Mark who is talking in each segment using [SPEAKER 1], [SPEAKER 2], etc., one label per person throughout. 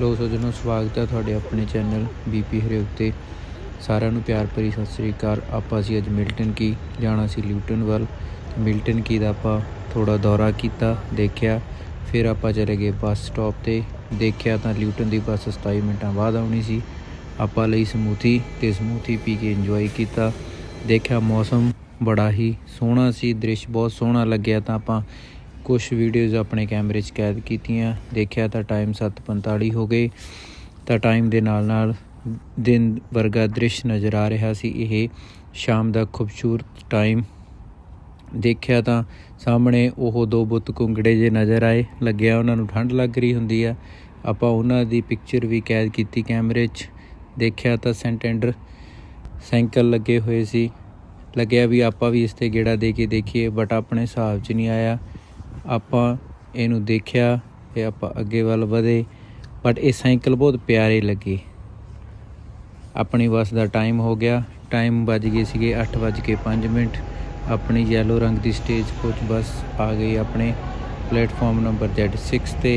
[SPEAKER 1] ਲੋ ਸੱਜਣੋ ਸਵਾਗਤ ਹੈ ਤੁਹਾਡੇ ਆਪਣੇ ਚੈਨਲ ਬੀਪੀ ਹਰੇਕ ਤੇ ਸਾਰਿਆਂ ਨੂੰ ਪਿਆਰ ਭਰੀ ਸਤਿ ਸ੍ਰੀ ਅਕਾਲ। ਆਪਾਂ ਸੀ ਅੱਜ ਮਿਲਟਨ ਕੀ, ਜਾਣਾ ਸੀ ਲਿਊਟਨ ਵੱਲ। ਮਿਲਟਨ ਕੀ ਦਾ ਆਪਾਂ ਥੋੜਾ ਦੌਰਾ ਕੀਤਾ, ਦੇਖਿਆ। ਫਿਰ ਆਪਾਂ ਚਲੇ ਗਏ ਬੱਸ ਸਟਾਪ ਤੇ। ਦੇਖਿਆ ਤਾਂ ਲਿਊਟਨ ਦੀ ਬੱਸ 27 ਮਿੰਟਾਂ ਬਾਅਦ ਆਉਣੀ ਸੀ। ਆਪਾਂ ਲਈ ਸਮੂਥੀ ਤੇ ਸਮੂਥੀ ਪੀ ਕੇ ਇੰਜੋਏ ਕੀਤਾ। ਦੇਖਿਆ ਮੌਸਮ ਬੜਾ ਹੀ ਸੋਹਣਾ ਸੀ, ਦ੍ਰਿਸ਼ ਬਹੁਤ ਸੋਹਣਾ ਲੱਗਿਆ ਤਾਂ ਆਪਾਂ ਕੁਝ ਵੀਡੀਓਜ਼ ਆਪਣੇ ਕੈਮਰੇ 'ਚ ਕੈਦ ਕੀਤੀਆਂ। ਦੇਖਿਆ ਤਾਂ ਟਾਈਮ 7:45 ਹੋ ਗਏ। ਤਾਂ ਟਾਈਮ ਦੇ ਨਾਲ ਨਾਲ ਦਿਨ ਵਰਗਾ ਦ੍ਰਿਸ਼ ਨਜ਼ਰ ਆ ਰਿਹਾ ਸੀ। ਇਹ ਸ਼ਾਮ ਦਾ ਖੂਬਸੂਰਤ ਟਾਈਮ ਦੇਖਿਆ ਤਾਂ ਸਾਹਮਣੇ ਉਹ ਦੋ ਬੁੱਤ ਕੁੰਗੜੇ ਜੇ ਨਜ਼ਰ ਆਏ। ਲੱਗਿਆ ਉਹਨਾਂ ਨੂੰ ਠੰਡ ਲੱਗ ਰਹੀ ਹੁੰਦੀ ਆ। ਆਪਾਂ ਉਹਨਾਂ ਦੀ ਪਿਕਚਰ ਵੀ ਕੈਦ ਕੀਤੀ ਕੈਮਰੇ 'ਚ। ਦੇਖਿਆ ਤਾਂ ਸੈਂਟੈਂਡਰ ਸਾਈਕਲ ਲੱਗੇ ਹੋਏ ਸੀ। ਲੱਗਿਆ ਵੀ ਆਪਾਂ ਵੀ ਇਸ ਤੇ ਗੇੜਾ ਦੇ ਕੇ ਦੇਖੀਏ ਬਟ ਆਪਣੇ ਹਿਸਾਬ 'ਚ ਨਹੀਂ ਆਇਆ। ਆਪਾਂ ਇਹਨੂੰ ਦੇਖਿਆ ਤੇ ਆਪਾਂ ਅੱਗੇ ਵੱਲ ਵਧੇ ਬਟ ਇਹ ਸਾਈਕਲ ਬਹੁਤ ਪਿਆਰੇ ਲੱਗੇ। ਆਪਣੀ ਬੱਸ ਦਾ ਟਾਈਮ ਹੋ ਗਿਆ। ਟਾਈਮ ਵੱਜ ਗਏ ਸੀਗੇ 8:05 ਮਿੰਟ। ਆਪਣੀ ਯੈਲੋ ਰੰਗ ਦੀ ਸਟੇਜ ਕੋਚ ਬੱਸ ਆ ਗਈ ਆਪਣੇ ਪਲੇਟਫਾਰਮ ਨੰਬਰ Z6 ਤੇ।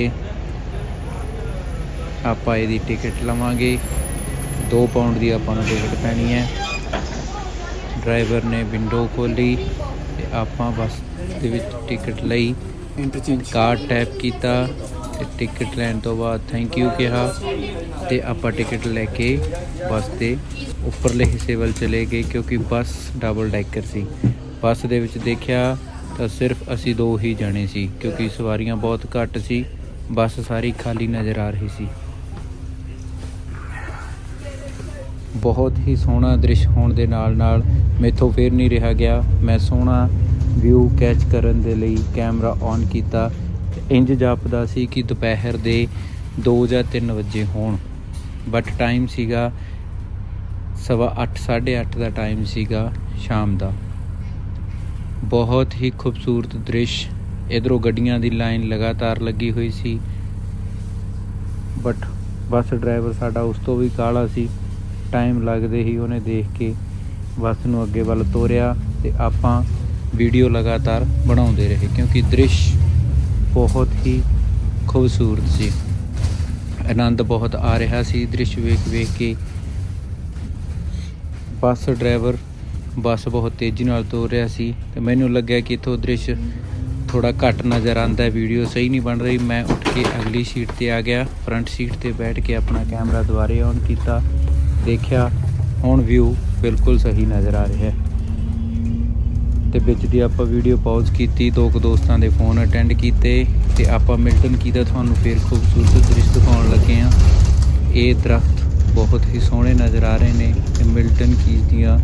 [SPEAKER 1] ਆਪਾਂ ਇਹਦੀ ਟਿਕਟ ਲਵਾਂਗੇ। 2 ਪਾਉਂਡ ਦੀ ਆਪਾਂ ਨੂੰ ਟਿਕਟ ਪੈਣੀ ਹੈ। ਡਰਾਈਵਰ ਨੇ ਵਿੰਡੋ ਖੋਲੀ ਤੇ ਆਪਾਂ ਬੱਸ ਦੇ ਵਿੱਚ ਟਿਕਟ ਲਈ।
[SPEAKER 2] ਇੰਟਰਚੇਂਜ
[SPEAKER 1] ਕਾਰਡ ਟੈਪ ਕੀਤਾ ਤੇ ਟਿਕਟ ਲੈਣ ਤੋਂ ਬਾਅਦ ਥੈਂਕ ਯੂ ਕਿਹਾ ਤੇ ਆਪਾਂ ਟਿਕਟ ਲੈ ਕੇ ਬੱਸ ਦੇ ਉੱਪਰਲੇ ਹਿੱਸੇ ਵੱਲ ਚਲੇ ਗਏ ਕਿਉਂਕਿ ਬੱਸ ਡਬਲ ਡੈਕਰ ਸੀ। ਬੱਸ ਦੇ ਵਿੱਚ ਦੇਖਿਆ ਤਾਂ ਸਿਰਫ ਅਸੀਂ ਦੋ ਹੀ ਜਾਣੇ ਸੀ ਕਿਉਂਕਿ ਸਵਾਰੀਆਂ ਬਹੁਤ ਘੱਟ ਸੀ, ਬੱਸ ਸਾਰੀ ਖਾਲੀ ਨਜ਼ਰ ਆ ਰਹੀ ਸੀ। ਬਹੁਤ ਹੀ ਸੋਹਣਾ ਦ੍ਰਿਸ਼ ਹੋਣ ਦੇ ਨਾਲ ਨਾਲ ਮੈਥੋਂ ਫੇਰ ਨਹੀਂ ਰਿਹਾ ਗਿਆ, ਮੈਂ ਸੋਹਣਾ ਵਿਊ ਕੈਚ ਕਰਨ ਦੇ ਲਈ ਕੈਮਰਾ ਔਨ ਕੀਤਾ। ਤੇ ਇੰਜ ਜਾਪਦਾ ਸੀ ਕਿ ਦੁਪਹਿਰ ਦੇ 2 ਜਾਂ 3 ਵਜੇ ਹੋਣ। ਬਟ ਟਾਈਮ ਸੀਗਾ ਸਵਾ 8 8:30 ਦਾ ਟਾਈਮ ਸੀਗਾ ਸ਼ਾਮ ਦਾ। ਬਹੁਤ ਹੀ ਖੂਬਸੂਰਤ ਦ੍ਰਿਸ਼। ਇਧਰੋਂ ਗੱਡੀਆਂ ਦੀ ਲਾਈਨ ਲਗਾਤਾਰ ਲੱਗੀ ਹੋਈ ਸੀ। ਬਟ ਬੱਸ ਡਰਾਈਵਰ ਸਾਡਾ ਉਸ ਤੋਂ ਵੀ ਕਾਲਾ ਸੀ। ਟਾਈਮ ਲੱਗਦੇ ਹੀ ਉਹਨੇ ਦੇਖ ਕੇ ਬੱਸ ਨੂੰ ਅੱਗੇ ਵੱਲ ਤੋਰਿਆ ਤੇ ਆਪਾਂ ਵੀਡੀਓ ਲਗਾਤਾਰ ਬਣਾਉਂਦੇ ਰਹੇ ਕਿਉਂਕਿ ਦ੍ਰਿਸ਼ ਬਹੁਤ ਹੀ ਖੂਬਸੂਰਤ ਸੀ। ਆਨੰਦ ਬਹੁਤ ਆ ਰਿਹਾ ਸੀ। ਦ੍ਰਿਸ਼ ਵੇਖ ਵੇਖ ਕੇ ਬੱਸ ਡਰਾਈਵਰ ਬੱਸ ਬਹੁਤ ਤੇਜ਼ੀ ਨਾਲ ਤੋਰ ਰਿਹਾ ਸੀ ਤੇ ਮੈਨੂੰ ਲੱਗਿਆ ਕਿ ਇਥੋਂ ਦ੍ਰਿਸ਼ ਥੋੜਾ ਘੱਟ ਨਜ਼ਰ ਆਂਦਾ ਵੀਡੀਓ ਸਹੀ ਨਹੀਂ ਬਣ ਰਹੀ। ਮੈਂ ਉੱਠ ਕੇ ਅਗਲੀ ਸੀਟ ਤੇ ਆ ਗਿਆ। ਫਰੰਟ ਸੀਟ ਤੇ ਬੈਠ ਕੇ ਆਪਣਾ ਕੈਮਰਾ ਦੁਬਾਰੇ ਔਨ ਕੀਤਾ। ਦੇਖਿਆ, ਹੁਣ ਵਿਊ ਬਿਲਕੁਲ ਸਹੀ ਨਜ਼ਰ ਆ ਰਿਹਾ ਹੈ। ਤੇ ਵਿੱਚ ਦੀ ਆਪਾਂ ਵੀਡੀਓ ਪਾਜ਼ ਕੀਤੀ, ਦੋ ਕੁ ਦੋਸਤਾਂ ਦੇ ਫੋਨ ਅਟੈਂਡ ਕੀਤੇ ਤੇ ਆਪਾਂ ਮਿਲਟਨ ਕੀ ਦਾ ਤੁਹਾਨੂੰ ਫੇਰ ਖੂਬਸੂਰਤ ਦ੍ਰਿਸ਼ ਦਿਖਾਉਣ ਲੱਗੇ ਆ ਇਹ ਦਰਖਤ ਬਹੁਤ ਹੀ ਸੋਹਣੇ ਨਜ਼ਰ ਆ ਰਹੇ ਨੇ ਤੇ ਮਿਲਟਨ ਕੀ ਦੀਆਂ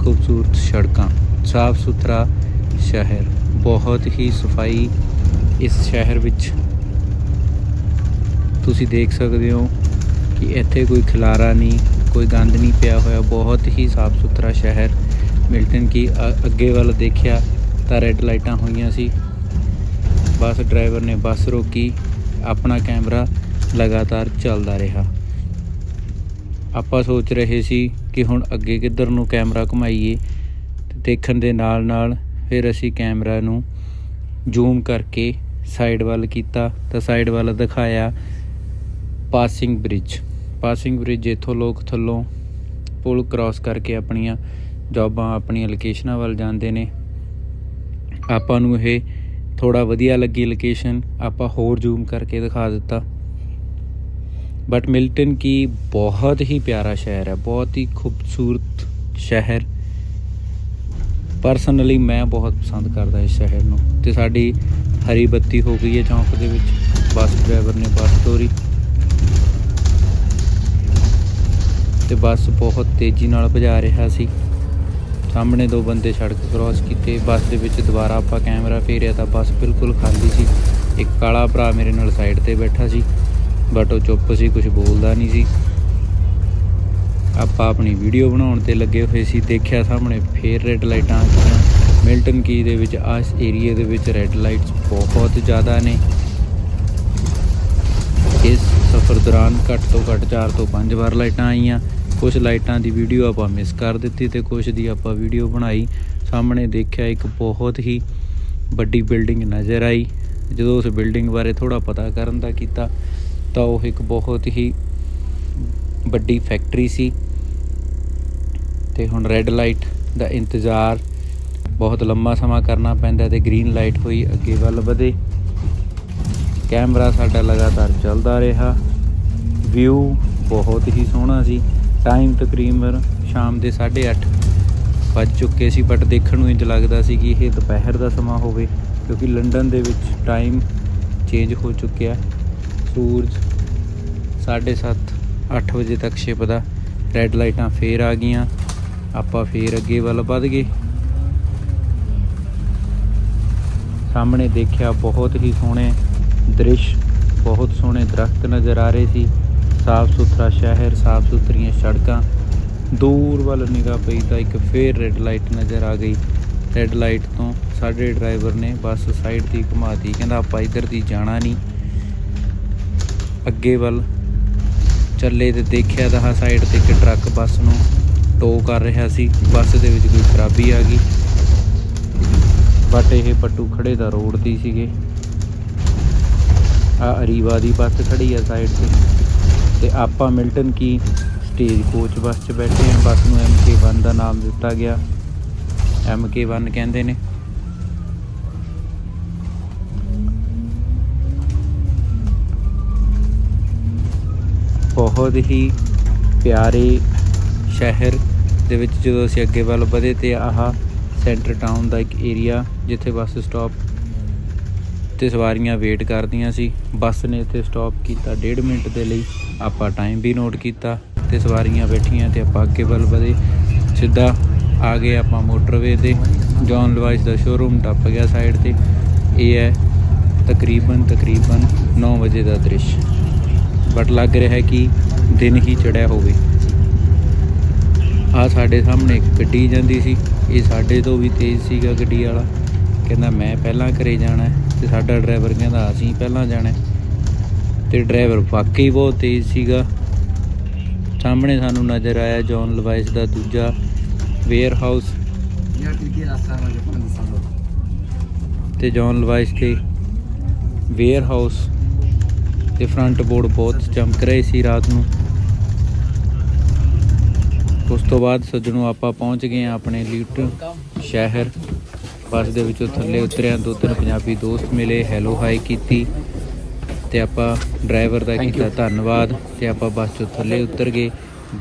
[SPEAKER 1] ਖੂਬਸੂਰਤ ਸੜਕਾਂ, ਸਾਫ਼ ਸੁਥਰਾ ਸ਼ਹਿਰ, ਬਹੁਤ ਹੀ ਸਫ਼ਾਈ ਇਸ ਸ਼ਹਿਰ ਵਿੱਚ। ਤੁਸੀਂ ਦੇਖ ਸਕਦੇ ਹੋ ਕਿ ਇੱਥੇ ਕੋਈ ਖਿਲਾਰਾ ਨਹੀਂ, ਕੋਈ ਗੰਦ ਨਹੀਂ ਪਿਆ ਹੋਇਆ, ਬਹੁਤ ਹੀ ਸਾਫ਼ ਸੁਥਰਾ ਸ਼ਹਿਰ। ਮਿਲਟਨ ਕੀ ਅੱਗੇ ਵੱਲ ਦੇਖਿਆ ਤਾਂ ਰੈੱਡ ਲਾਈਟਾਂ ਹੋਈਆਂ ਸੀ। ਬੱਸ ਡਰਾਈਵਰ ਨੇ ਬੱਸ ਰੋਕੀ। ਆਪਣਾ ਕੈਮਰਾ ਲਗਾਤਾਰ ਚੱਲਦਾ ਰਿਹਾ। ਆਪਾਂ ਸੋਚ ਰਹੇ ਸੀ ਕਿ ਹੁਣ ਅੱਗੇ ਕਿੱਧਰ ਨੂੰ ਕੈਮਰਾ ਘੁਮਾਈਏ। ਤੇ ਦੇਖਣ ਦੇ ਨਾਲ ਨਾਲ ਫਿਰ ਅਸੀਂ ਕੈਮਰਾ ਨੂੰ ਜ਼ੂਮ ਕਰਕੇ ਸਾਈਡ ਵੱਲ ਕੀਤਾ ਤਾਂ ਸਾਈਡ ਵੱਲ ਦਿਖਾਇਆ ਪਾਸਿੰਗ ਬ੍ਰਿਜ ਪਾਸਿੰਗ ਬ੍ਰਿਜ ਇੱਥੋਂ ਲੋਕ ਥੱਲੋਂ ਪੁਲ ਕ੍ਰਾਸ ਕਰਕੇ ਆਪਣੀਆਂ ਜੌਬਾਂ ਆਪਣੀਆਂ ਲੋਕੇਸ਼ਨਾਂ ਵੱਲ ਜਾਂਦੇ ਨੇ। ਆਪਾਂ ਨੂੰ ਇਹ ਥੋੜਾ ਵਧੀਆ ਲੱਗੀ ਲੋਕੇਸ਼ਨ ਆਪਾਂ ਹੋਰ ਜ਼ੂਮ ਕਰਕੇ ਦਿਖਾ ਦਿੱਤਾ। ਬਟ ਮਿਲਟਨ ਕੀ ਬਹੁਤ ਹੀ ਪਿਆਰਾ ਸ਼ਹਿਰ ਹੈ, ਬਹੁਤ ਹੀ ਖੂਬਸੂਰਤ ਸ਼ਹਿਰ। ਪਰਸਨਲੀ ਮੈਂ ਬਹੁਤ ਪਸੰਦ ਕਰਦਾ ਇਸ ਸ਼ਹਿਰ ਨੂੰ। ਤੇ ਸਾਡੀ ਹਰੀ ਬੱਤੀ ਹੋ ਗਈ ਹੈ ਚੌਂਕ ਦੇ ਵਿੱਚ, ਬੱਸ ਡਰਾਈਵਰ ਨੇ ਬੱਸ ਤੋਰੀ। ਤੇ ਬੱਸ ਬਹੁਤ ਤੇਜ਼ੀ ਨਾਲ ਭਜਾ ਰਿਹਾ ਸੀ। ਸਾਹਮਣੇ ਦੋ ਬੰਦੇ ਸੜਕ ਕ੍ਰਾਸ ਕੀਤੇ। ਬੱਸ ਦੇ ਵਿੱਚ ਦੁਬਾਰਾ ਆਪਾਂ ਕੈਮਰਾ ਫੇਰਿਆ ਤਾਂ ਬੱਸ ਬਿਲਕੁਲ ਖਾਲੀ ਸੀ। ਇੱਕ ਕਾਲਾ ਭਰਾ ਮੇਰੇ ਨਾਲ ਸਾਈਡ ਤੇ ਬੈਠਾ ਸੀ ਬਟ ਉਹ ਚੁੱਪ ਸੀ ਕੁਝ ਬੋਲਦਾ ਨਹੀਂ ਸੀ। ਆਪਾਂ ਆਪਣੀ ਵੀਡੀਓ ਬਣਾਉਣ ਤੇ ਲੱਗੇ ਹੋਏ ਸੀ, ਦੇਖਿਆ ਸਾਹਮਣੇ ਫੇਰ ਰੈੱਡ ਲਾਈਟਾਂ ਆ ਗਈਆਂ। ਮਿਲਟਨ ਕੀ ਦੇ ਵਿੱਚ, ਆਸ ਇਸ ਏਰੀਆ ਦੇ ਵਿੱਚ ਰੈੱਡ ਲਾਈਟਸ ਬਹੁਤ ਜ਼ਿਆਦਾ ਨੇ। ਇਸ ਸਫ਼ਰ ਦੌਰਾਨ ਘੱਟ ਤੋਂ ਘੱਟ 4 ਤੋਂ 5 ਵਾਰ ਲਾਈਟਾਂ ਆਈਆਂ। ਕੁਝ ਲਾਈਟਾਂ ਦੀ ਵੀਡੀਓ ਆਪਾਂ ਮਿਸ ਕਰ ਦਿੱਤੀ ਤੇ ਕੁਝ ਦੀ ਆਪਾਂ ਵੀਡੀਓ ਬਣਾਈ। ਸਾਹਮਣੇ ਦੇਖਿਆ ਇੱਕ ਬਹੁਤ ਹੀ ਵੱਡੀ ਬਿਲਡਿੰਗ ਨਜ਼ਰ ਆਈ। ਜਦੋਂ ਉਸ ਬਿਲਡਿੰਗ ਬਾਰੇ ਥੋੜਾ ਪਤਾ ਕਰਨ ਦਾ ਕੀਤਾ, ਤਾਂ ਉਹ ਇੱਕ ਬਹੁਤ ਹੀ ਵੱਡੀ ਫੈਕਟਰੀ ਸੀ। ਤੇ ਹੁਣ ਰੈੱਡ ਲਾਈਟ ਦਾ ਇੰਤਜ਼ਾਰ, ਬਹੁਤ ਲੰਮਾ ਸਮਾਂ ਕਰਨਾ ਪੈਂਦਾ ਤੇ ਗ੍ਰੀਨ ਲਾਈਟ ਹੋਈ ਅੱਗੇ ਵੱਲ ਵਧੇ। ਕੈਮਰਾ ਸਾਡਾ ਲਗਾਤਾਰ ਚੱਲਦਾ ਰਿਹਾ। ਵਿਊ ਬਹੁਤ ਹੀ ਸੋਹਣਾ ਸੀ। ਟਾਈਮ ਤਕਰੀਬਨ ਸ਼ਾਮ ਦੇ 8:30 ਵੱਜ ਚੁੱਕੇ ਸੀ ਬਟ ਦੇਖਣ ਨੂੰ ਇੰਜ ਲੱਗਦਾ ਸੀ ਕਿ ਇਹ ਦੁਪਹਿਰ ਦਾ ਸਮਾਂ ਹੋਵੇ, ਕਿਉਂਕਿ ਲੰਡਨ ਦੇ ਵਿੱਚ ਟਾਈਮ ਚੇਂਜ ਹੋ ਚੁੱਕਿਆ ਸੂਰਜ 7:30 8 ਵਜੇ ਤੱਕ ਛਿਪਦਾ ਰੈੱਡ ਲਾਈਟਾਂ ਫੇਰ ਆ ਗਈਆਂ, ਆਪਾਂ ਫੇਰ ਅੱਗੇ ਵੱਲ ਵੱਧ ਗਏ। ਸਾਹਮਣੇ ਦੇਖਿਆ ਬਹੁਤ ਹੀ ਸੋਹਣੇ ਦ੍ਰਿਸ਼, ਬਹੁਤ ਸੋਹਣੇ ਦਰਖਤ ਨਜ਼ਰ ਆ ਰਹੇ ਸੀ। ਸਾਫ਼ ਸੁਥਰਾ ਸ਼ਹਿਰ ਸਾਫ਼ ਸੁਥਰੀਆਂ ਸੜਕਾਂ। ਦੂਰ ਵੱਲ ਨਿਗਾਹ ਪਈ ਤਾਂ ਇੱਕ ਫੇਰ ਰੈੱਡ ਲਾਈਟ ਨਜ਼ਰ ਆ ਗਈ। ਰੈੱਡ ਲਾਈਟ ਤੋਂ ਸਾਡੇ ਡਰਾਈਵਰ ਨੇ ਬੱਸ ਸਾਈਡ ਦੀ ਘੁਮਾਤੀ। ਕਹਿੰਦਾ, ਆਪਾਂ ਇੱਧਰ ਦੀ ਜਾਣਾ ਨਹੀਂ। ਅੱਗੇ ਵੱਲ ਚੱਲੇ ਤੇ ਦੇਖਿਆ ਤਾਂ ਆਹ ਸਾਈਡ ਤੇ ਇੱਕ ਟਰੱਕ ਬੱਸ ਨੂੰ ਟੋ ਕਰ ਰਿਹਾ ਸੀ। ਬੱਸ ਦੇ ਵਿੱਚ ਕੋਈ ਖਰਾਬੀ ਆ ਗਈ। ਬਟ ਇਹ ਪੱਟੂ ਖੜੇ ਦਾ ਰੋਡ ਦੀ ਸੀਗੇ। ਆ ਅਰੀਵਾ ਦੀ ਬੱਸ ਖੜੀ ਆ ਸਾਈਡ ਤੇ। ਤੇ ਆਪਾਂ ਮਿਲਟਨ ਕੀ ਸਟੇਜ ਕੋਚ ਬੱਸ 'ਚ ਬੈਠੇ ਹਾਂ। ਬੱਸ ਨੂੰ MK1 ਦਾ ਨਾਮ ਦਿੱਤਾ ਗਿਆ। MK1 ਕਹਿੰਦੇ ਨੇ। ਬਹੁਤ ਹੀ ਪਿਆਰੇ ਸ਼ਹਿਰ ਦੇ ਵਿੱਚ ਜਦੋਂ ਅਸੀਂ ਅੱਗੇ ਵੱਲ ਵਧੇ ਤੇ ਆਹ ਸੈਂਟਰ ਟਾਊਨ ਦਾ ਇੱਕ ਏਰੀਆ ਜਿੱਥੇ ਬੱਸ ਸਟਾਪ ਤੇ ਸਵਾਰੀਆਂ ਵੇਟ ਕਰਦੀਆਂ ਸੀ। ਬੱਸ ਨੇ ਇੱਥੇ ਸਟਾਪ ਕੀਤਾ। 1.5 ਮਿੰਟ ਦੇ ਲਈ ਆਪਾਂ ਟਾਈਮ ਵੀ ਨੋਟ ਕੀਤਾ ਤੇ ਸਵਾਰੀਆਂ ਬੈਠੀਆਂ ਤੇ ਆਪਾਂ ਅੱਗੇ ਵੱਲ ਵਧੇ। ਸਿੱਧਾ ਆ ਗਏ ਆਪਾਂ ਮੋਟਰਵੇ ਤੇ ਜੌਨ ਲਵਾਈਸ ਦਾ ਸ਼ੋਰੂਮ ਟੱਪ ਗਿਆ ਸਾਈਡ ਤੇ। ਇਹ ਹੈ ਤਕਰੀਬਨ ਤਕਰੀਬਨ 9 ਵਜੇ ਦਾ ਦ੍ਰਿਸ਼। ਬਟ ਲੱਗ ਰਿਹਾ ਹੈ ਕਿ ਦਿਨ ਹੀ ਚੜਿਆ ਹੋਵੇ। ਆ ਸਾਡੇ ਸਾਹਮਣੇ ਇੱਕ ਗੱਡੀ ਜਾਂਦੀ ਸੀ। ਇਹ ਸਾਡੇ ਤੋਂ ਵੀ ਤੇਜ਼ ਸੀਗਾ ਗੱਡੀ ਵਾਲਾ। ਕਹਿੰਦਾ, ਮੈਂ ਪਹਿਲਾਂ ਘਰੇ ਜਾਣਾ ਹੈ। ਤੇ ਸਾਡਾ ਡਰਾਈਵਰ ਕਹਿੰਦਾ ਅਸੀਂ ਪਹਿਲਾਂ ਜਾਣਾ। ਤੇ ਡਰਾਈਵਰ ਵਾਕਈ ਬਹੁਤ ਤੇਜ਼ ਸੀਗਾ ਸਾਹਮਣੇ ਸਾਨੂੰ ਨਜ਼ਰ ਆਇਆ ਜੌਨ ਲਵਾਈਸ ਦਾ ਦੂਜਾ ਵੇਅਰ ਹਾਊਸ. ਤੇ ਜੌਨ ਲਵਾਈਸ ਦੇ ਵੇਅਰ ਹਾਊਸ ਤੇ ਫਰੰਟ ਬੋਰਡ ਬਹੁਤ ਚਮਕ ਰਹੇ ਸੀ ਰਾਤ ਨੂੰ ਉਸ ਤੋਂ ਬਾਅਦ ਸੱਜਣੋਂ ਆਪਾਂ ਪਹੁੰਚ ਗਏ ਹਾਂ ਆਪਣੇ ਲਿਊਟਨ ਸ਼ਹਿਰ ਬੱਸ ਦੇ ਵਿੱਚੋਂ ਥੱਲੇ ਉਤਰਿਆ ਦੋ ਤਿੰਨ ਪੰਜਾਬੀ ਦੋਸਤ ਮਿਲੇ ਹੈਲੋ ਹਾਈ ਕੀਤੀ ਤੇ ਆਪਾਂ ਡਰਾਈਵਰ ਦਾ ਕੀਤਾ ਧੰਨਵਾਦ ਤੇ ਆਪਾਂ ਬੱਸ ਚੋਂ ਥੱਲੇ ਉਤਰ ਗਏ।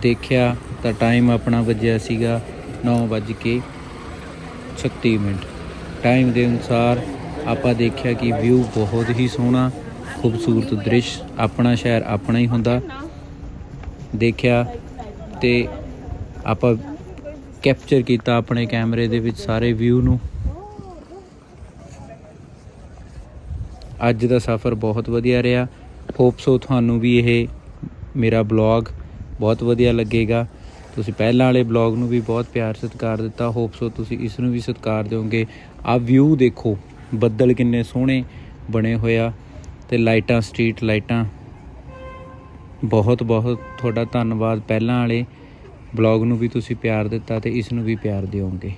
[SPEAKER 1] ਦੇਖਿਆ ਤਾਂ ਟਾਈਮ ਆਪਣਾ ਵੱਜਿਆ ਸੀਗਾ 9:00 36 ਮਿੰਟ। ਟਾਈਮ ਦੇ ਅਨੁਸਾਰ ਆਪਾਂ ਦੇਖਿਆ ਕਿ ਵਿਊ ਬਹੁਤ ਹੀ ਸੋਹਣਾ ਖੂਬਸੂਰਤ ਦ੍ਰਿਸ਼ ਆਪਣਾ ਸ਼ਹਿਰ ਆਪਣਾ ਹੀ ਹੁੰਦਾ। ਦੇਖਿਆ ਤੇ ਆਪਾਂ ਕੈਪਚਰ ਕੀਤਾ ਆਪਣੇ ਕੈਮਰੇ ਦੇ ਵਿੱਚ ਸਾਰੇ ਵਿਊ ਨੂੰ। ਅੱਜ ਦਾ ਸਫ਼ਰ ਬਹੁਤ ਵਧੀਆ ਰਿਹਾ। ਹੋਪ ਸੋ ਤੁਹਾਨੂੰ ਵੀ ਇਹ ਮੇਰਾ ਬਲੌਗ ਬਹੁਤ ਵਧੀਆ ਲੱਗੇਗਾ। ਤੁਸੀਂ ਪਹਿਲਾਂ ਵਾਲੇ ਬਲੌਗ ਨੂੰ ਵੀ ਬਹੁਤ ਪਿਆਰ ਸਤਿਕਾਰ ਦਿੱਤਾ। ਹੋਪ ਸੋ ਤੁਸੀਂ ਇਸ ਨੂੰ ਵੀ ਸਤਿਕਾਰ ਦਿਓਗੇ। ਆ ਵਿਊ ਦੇਖੋ, ਬੱਦਲ ਕਿੰਨੇ ਸੋਹਣੇ ਬਣੇ ਹੋਇਆ ਤੇ ਲਾਈਟਾਂ ਸਟਰੀਟ ਲਾਈਟਾਂ। ਬਹੁਤ ਬਹੁਤ ਤੁਹਾਡਾ ਧੰਨਵਾਦ। ਪਹਿਲਾਂ ਵਾਲੇ ਬਲੌਗ ਨੂੰ ਵੀ ਤੁਸੀਂ ਪਿਆਰ ਦਿੱਤਾ ਤੇ ਇਸ ਨੂੰ ਵੀ ਪਿਆਰ ਦਿਓਗੇ।